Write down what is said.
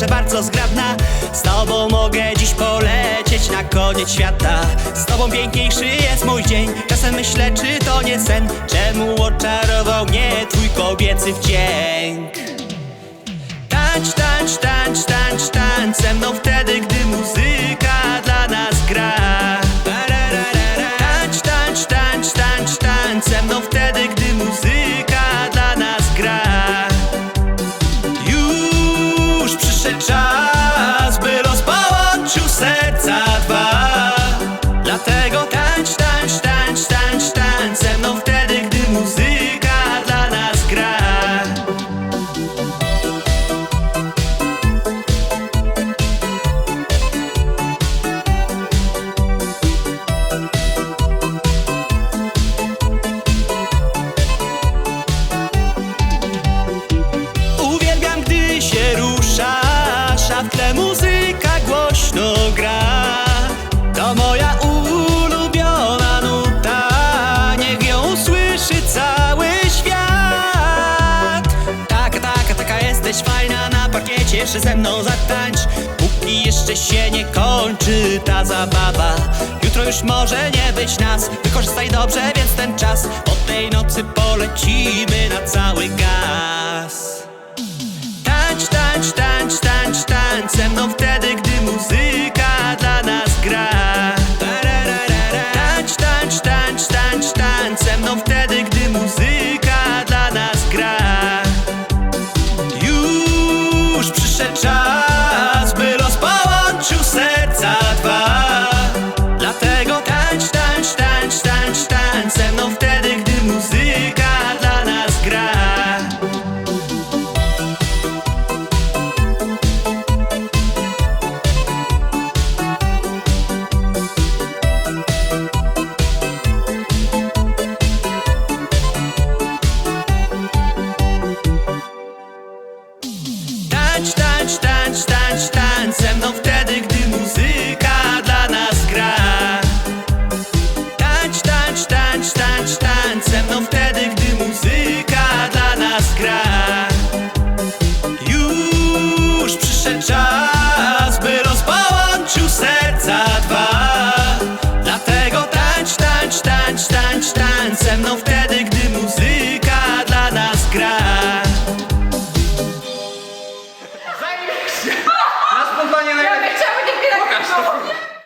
zawsze bardzo zgrabna. Z tobą mogę dziś polecieć na koniec świata. Z tobą piękniejszy jest mój dzień. Czasem myślę, czy to nie sen? Czemu oczarował mnie twój kobiecy wdzięk? Tańcz, tańcz, tańcz, tańcz, tańcz ze mną wtedy, gdy serca jeszcze ze mną zatańcz. Póki jeszcze się nie kończy ta zabawa. Jutro już może nie być nas, wykorzystaj dobrze więc ten czas. Po tej nocy polecimy na cały gaz.